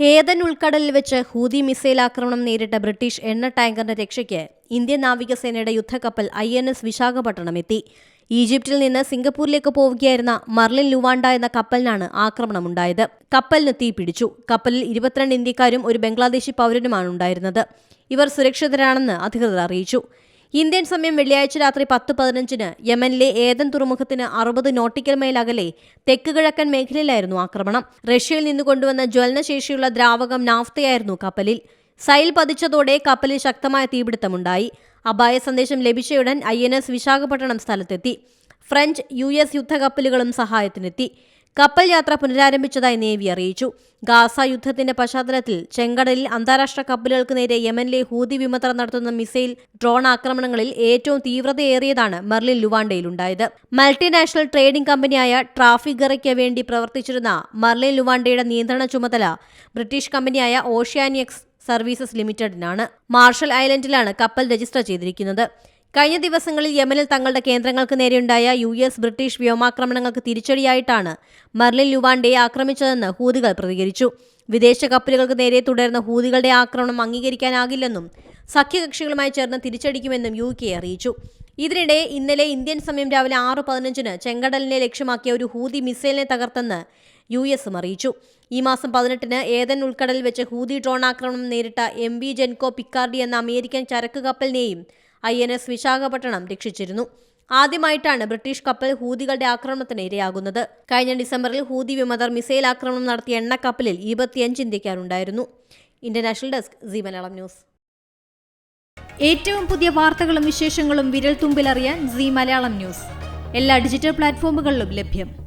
ഏതൻ ഉൾക്കടലിൽ വെച്ച് Houthi missile ആക്രമണം നേരിട്ട ബ്രിട്ടീഷ് എണ്ണ ടാങ്കറിന്റെ രക്ഷയ്ക്ക് ഇന്ത്യൻ നാവികസേനയുടെ യുദ്ധക്കപ്പൽ ഐ എൻ എസ് വിശാഖപട്ടണം എത്തി. ഈജിപ്തിൽ നിന്ന് സിംഗപ്പൂരിലേക്ക് പോവുകയായിരുന്ന മർലിൻ ലുവാണ്ട എന്ന കപ്പലിനാണ് ആക്രമണമുണ്ടായത്. കപ്പലിന് തീ പിടിച്ചു. കപ്പലിൽ ഇരുപത്തിരണ്ട് ഇന്ത്യക്കാരും ഒരു ബംഗ്ലാദേശി പൗരനുമാണ് ഉണ്ടായിരുന്നത്. ഇവർ സുരക്ഷിതരാണെന്ന് അധികൃതർ അറിയിച്ചു. ഇന്ത്യൻ സമയം വെള്ളിയാഴ്ച രാത്രി പത്ത് പതിനഞ്ചിന് യമനിലെ ഏതൻ തുറമുഖത്തിന് അറുപത് നോട്ടിക്കൽ മൈൽ അകലെ തെക്ക് കിഴക്കൻ മേഖലയിലായിരുന്നു ആക്രമണം. റഷ്യയിൽ നിന്ന് കൊണ്ടുവന്ന ജ്വലനശേഷിയുള്ള ദ്രാവകം നാഫ്തയായിരുന്നു കപ്പലിൽ. സൈൽ പതിച്ചതോടെ കപ്പലിൽ ശക്തമായ തീപിടുത്തമുണ്ടായി. അപായ സന്ദേശം ലഭിച്ചയുടൻ ഐ എൻ എസ് വിശാഖപട്ടണം സ്ഥലത്തെത്തി. ഫ്രഞ്ച് യു എസ് യുദ്ധക്കപ്പലുകളും സഹായത്തിനെത്തി. കപ്പൽ യാത്ര പുനരാരംഭിച്ചതായി നേവി അറിയിച്ചു. ഗാസ യുദ്ധത്തിന്റെ പശ്ചാത്തലത്തിൽ ചെങ്കടലിൽ അന്താരാഷ്ട്ര കപ്പലുകൾക്ക് നേരെ യമനിലെ ഹൂതി വിമതർ നടത്തുന്ന മിസൈൽ ഡ്രോൺ ആക്രമണങ്ങളിൽ ഏറ്റവും തീവ്രതയേറിയതാണ് മെർലിൻ ലുവാണ്ടയിലുണ്ടായത്. മൾട്ടിനാഷണൽ ട്രേഡിംഗ് കമ്പനിയായ ട്രാഫിഗറയ്ക്ക് വേണ്ടി പ്രവർത്തിച്ചിരുന്ന മെർലിൻ ലുവാണ്ടയുടെ നിയന്ത്രണ ചുമതല ബ്രിട്ടീഷ് കമ്പനിയായ ഓഷ്യാനിയക്സ് സർവീസസ് ലിമിറ്റഡിനാണ്. മാർഷൽ ഐലൻഡിലാണ് കപ്പൽ രജിസ്റ്റർ ചെയ്തിരിക്കുന്നത്. കഴിഞ്ഞ ദിവസങ്ങളിൽ യമനിൽ തങ്ങളുടെ കേന്ദ്രങ്ങൾക്ക് നേരെയുണ്ടായ യു എസ് ബ്രിട്ടീഷ് വ്യോമാക്രമണങ്ങൾക്ക് തിരിച്ചടിയായിട്ടാണ് മർലിൻ ലുവാണ്ടയെ ആക്രമിച്ചതെന്ന് ഹൂതികൾ പ്രതികരിച്ചു. വിദേശ കപ്പലുകൾക്ക് നേരെ തുടരുന്ന ഹൂതികളുടെ ആക്രമണം അംഗീകരിക്കാനാകില്ലെന്നും സഖ്യകക്ഷികളുമായി ചേർന്ന് തിരിച്ചടിക്കുമെന്നും യു കെ അറിയിച്ചു. ഇതിനിടെ ഇന്നലെ ഇന്ത്യൻ സമയം രാവിലെ ആറ് പതിനഞ്ചിന് ചെങ്കടലിനെ ലക്ഷ്യമാക്കിയ ഒരു ഹൂതി മിസൈലിനെ തകർത്തെന്ന് യു എസും അറിയിച്ചു. ഈ മാസം പതിനെട്ടിന് ഏതൻ ഉൾക്കടലിൽ വെച്ച് ഹൂതി ഡ്രോൺ ആക്രമണം നേരിട്ട എം ജെൻകോ പിക്കാർഡി എന്ന അമേരിക്കൻ ചരക്ക് കപ്പലിനെയും ഐ എൻ എസ് വിശാഖപട്ടണം രക്ഷിച്ചിരുന്നു. ആദ്യമായിട്ടാണ് ബ്രിട്ടീഷ് കപ്പൽ ഹൂതികളുടെ ആക്രമണത്തിന് ഇരയാകുന്നത്. കഴിഞ്ഞ ഡിസംബറിൽ ഹൂതി വിമതർ മിസൈൽ ആക്രമണം നടത്തിയ എണ്ണക്കപ്പലിൽ ഇരുപത്തിയഞ്ച് ഇന്ത്യക്കാരുണ്ടായിരുന്നു. International desk Zee Malayalam news. ഏറ്റവും പുതിയ വാർത്തകളും വിശേഷങ്ങളും വിരൽ തുമ്പിലറിയാൻ സി മലയാളം ന്യൂസ്. എല്ലാ ഡിജിറ്റൽ പ്ലാറ്റ്ഫോമുകളിലും ലഭ്യം.